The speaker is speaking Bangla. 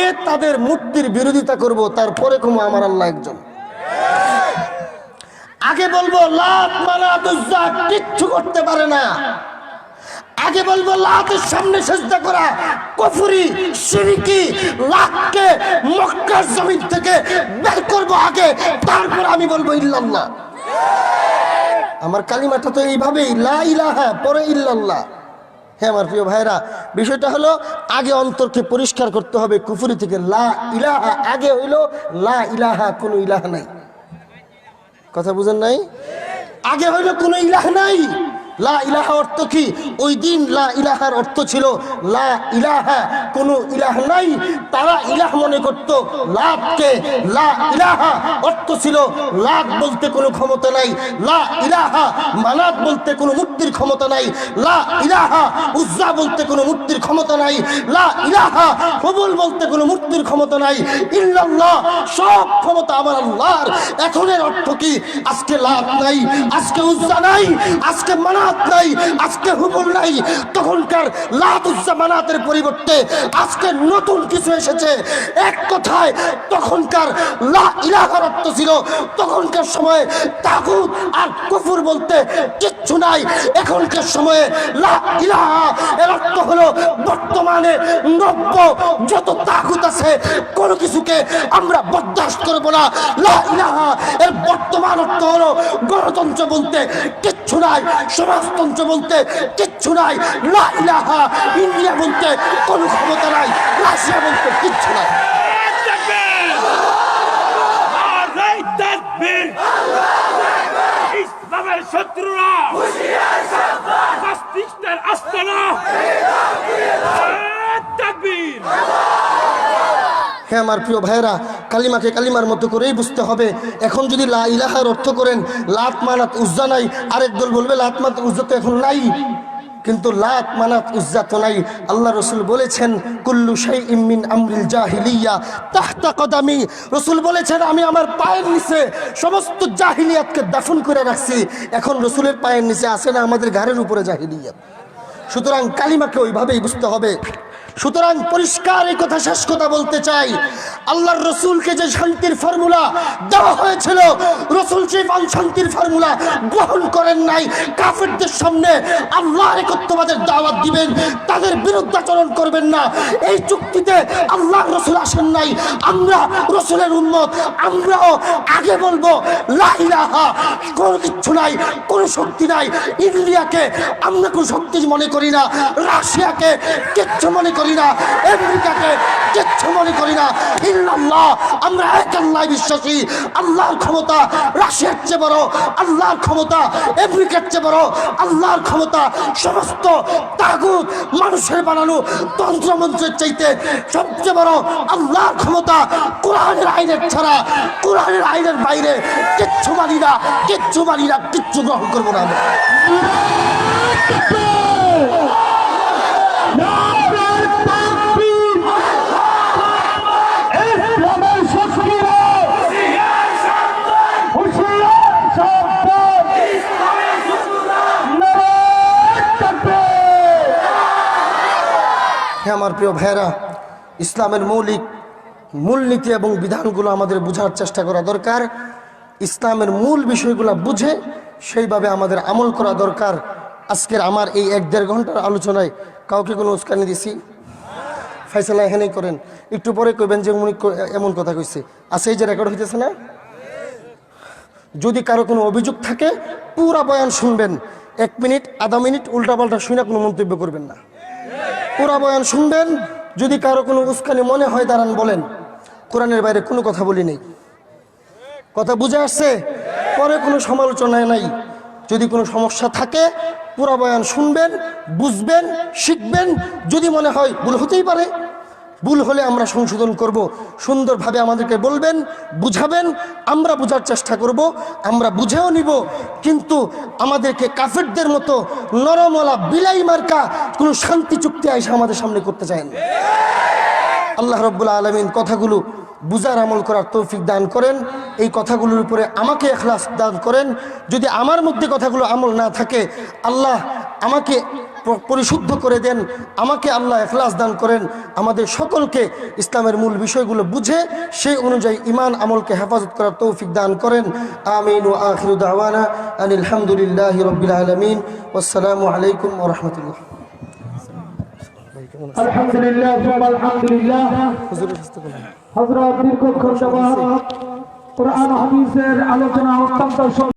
আগে তাদের মূর্তির বিরোধিতা করব, তারপরে কমু আমার আল্লাহ একজন। আগে বলব কিচ্ছু করতে পারে না। আগে বলব, লাতের সামনে সেজদা করা, কফুরি, সিরিকি লাতকে মক্কার জমিন থেকে বের করব আগে, তারপর আমি বলব ইল্লাল্লাহ। আমার কালিমাটা তো এইভাবেই, লা ইলাহা, পরে ইল্লাল্লাহ। হ্যাঁ আমার প্রিয় ভাইরা বিষয়টা হলো আগে অন্তরকে পরিষ্কার করতে হবে কুফুরি থেকে লা ইলাহা, আগে হইল লা ইলাহা, কোনো ইলাহা নাই। কথা বুঝেন নাই? আগে হইল কোনো ইলাহ নাই। লা ইলাহা অর্থ কি? ওই দিন লা ইলাহার অর্থ ছিল লা ইলাহা, কোনো ইলাহ নাই। তারা ইলাহ মনে করত লাতকে লা ইলাহা অর্থ ছিল লাত বলতে কোনো ক্ষমতা নাই। লা ইলাহা মানাত বলতে কোনো মুক্তির ক্ষমতা নাই। লা ইলাহা উজ্জা বলতে কোনো মুক্তির ক্ষমতা নাই। লা ইলাহা কবুল বলতে কোনো মুক্তির ক্ষমতা নাই। ইল্লাল্লাহ, সব ক্ষমতা আমার আল্লাহর। এখনের অর্থ কি? আজকে লাভ নাই, আজকে উজ্জা নাই, আজকে মানাত নাই, আজকে হুবুল নাই। তখনকার পরিবর্তে আজকে নতুন কিছু এসেছে। এক কথায়, তখনকার লা ছিল, তখনকার সময়ে আর বলতে কিচ্ছু নাই। এখনকার সময়ে এর অর্থ হলো বর্তমানে নব্য যত তাগুত আছে, কোনো কিছুকে আমরা বরদাস্ত করব না। লা এর বর্তমান অর্থ হলো গণতন্ত্র বলতে কিচ্ছু নাই। সমাজতন্ত্র বলতে কিচ্ছু নাই। লা ইন্ডিয়া বলতে কোনো ক্ষমতা নাই। রাশিয়া বলতে কিচ্ছু নাই। ইসলামের শত্রুরা। আস্তানা। হ্যাঁ আমার প্রিয় ভাইরা কালিমাকে কালিমার মতো করেই বুঝতে হবে। এখন যদি লা ইলাহার অর্থ করেন, লাত মানাত উজ্জা নাই, আরেক দল বলবে লাত মানাত উজ্জা তো এখন নাই। কিন্তু লাত মানাত উজ্জা তো নাই। আল্লাহ রসুল বলেছেন, কুল্লু শাই ইমিন আমরিল জাহিলিয়া তাহতা কদামি। রসুল বলেছেন, আমি আমার পায়ের নিচে সমস্ত জাহিলিয়াতকে দাফন করে রাখছি। এখন রসুলের পায়ের নিচে আসে না আমাদের ঘাড়ের উপরে জাহিলিয়াত। সুতরাং কালিমাকে ওইভাবেই বুঝতে হবে। সুতরাং পরিষ্কার এই কথা, শেষ কথা বলতে চাই। আল্লাহর রসুলকে যে শান্তির ফর্মুলা দেওয়া হয়েছিল, রসুল সেই শান্তির ফর্মুলা গ্রহণ করেন নাই, কাফেরদের সামনে আল্লাহ একত্ববাদের দাওয়াত দিবেন, তাদের বিরুদ্ধাচরণ করবেন না। এই চুক্তিতে আল্লাহ রসুল আসেন নাই। আমরা রসুলের উন্মত আমরাও আগে বলব, লা ইলাহা, কোনো কিচ্ছু নাই, কোনো শক্তি নাই। ইন্ডিয়াকে আমরা কোনো শক্তি মনে করি না, রাশিয়াকে কিচ্ছু মনে করি না আমেরিকাকে কিচ্ছু মনে করি না ইল্লাল্লাহ, আমরা এক আল্লাহ বিশ্বাসী। আল্লাহর ক্ষমতা রাশিয়ার চেয়ে বড়, আল্লাহর ক্ষমতা আমেরিকার চেয়ে বড়, আল্লাহর ক্ষমতা সমস্ত তাগুত মানুষের বানানো তন্ত্রমন্ত্রের চাইতে সবচেয়ে বড় আল্লাহর ক্ষমতা কোরআনের আইনের ছাড়া, কোরআনের আইনের বাইরে কিচ্ছু মানি না, কিচ্ছু মানি না, কিচ্ছু গ্রহণ করব না আমরা। হ্যাঁ আমার প্রিয় ভাইয়েরা, ইসলামের মৌলিক মূলনীতি এবং বিধানগুলো আমাদের বোঝার চেষ্টা করা দরকার। ইসলামের মূল বিষয়গুলো বুঝে সেইভাবে আমাদের আমল করা দরকার। আজকের আমার এই এক দেড় ঘণ্টার আলোচনায় কাউকে কোনো উস্কানি দিছি। ফাইসালা এখানেই করেন। একটু পরে কইবেন যে উনি এমন কথা কইছে। আছে এই যে রেকর্ড হইতেছে না? যদি কারও কোনো অভিযোগ থাকে, পুরা বয়ান শুনবেন। এক মিনিট, আধা মিনিট, উল্টাপাল্টা শুনে কোনো মন্তব্য করবেন না। পুরা বয়ান শুনবেন, যদি কারও কোনো উস্কানি মনে হয়, দাঁড়ান বলেন। কোরআনের বাইরে কোনো কথা বলি নেই। কথা বুঝে আসছে? পরে কোনো সমালোচনায় নাই। যদি কোনো সমস্যা থাকে, পুরা বয়ান শুনবেন, বুঝবেন, শিখবেন। যদি মনে হয় ভুল হতেই পারে, ভুল হলে আমরা সংশোধন করব। সুন্দরভাবে আমাদেরকে বলবেন, বুঝাবেন, আমরা বোঝার চেষ্টা করব, আমরা বুঝেও নিব। কিন্তু আমাদেরকে কাফেরদের মতো নরমলা বিলাই মার্কা কোনো শান্তি চুক্তি এসে আমাদের সামনে করতে চায় না। আল্লাহ রব্বুল আলমিন কথাগুলো বুজার আমল করার তৌফিক দান করেন, এই কথাগুলোর উপরে আমাকে এখলাস দান করেন। যদি আমার মধ্যে কথাগুলো আমল না থাকে, আল্লাহ আমাকে পরিশুদ্ধ করে দেন, আমাকে আল্লাহ এখলাস দান করেন। আমাদের সকলকে ইসলামের মূল বিষয়গুলো বুঝে, সেই অনুযায়ী ইমান আমলকে হেফাজত করার তৌফিক দান করেন। আমিন ও আখির রবিল আলমিন। আসসালামু আলাইকুম ওরহমতুল্লাহ আলহামদুলিল্লাহ আলহামদুলিল্লাহ। স্বাস্থ্য দীর্ঘক্ষণ কোরআন হাদিসের আলোচনা অত্যন্ত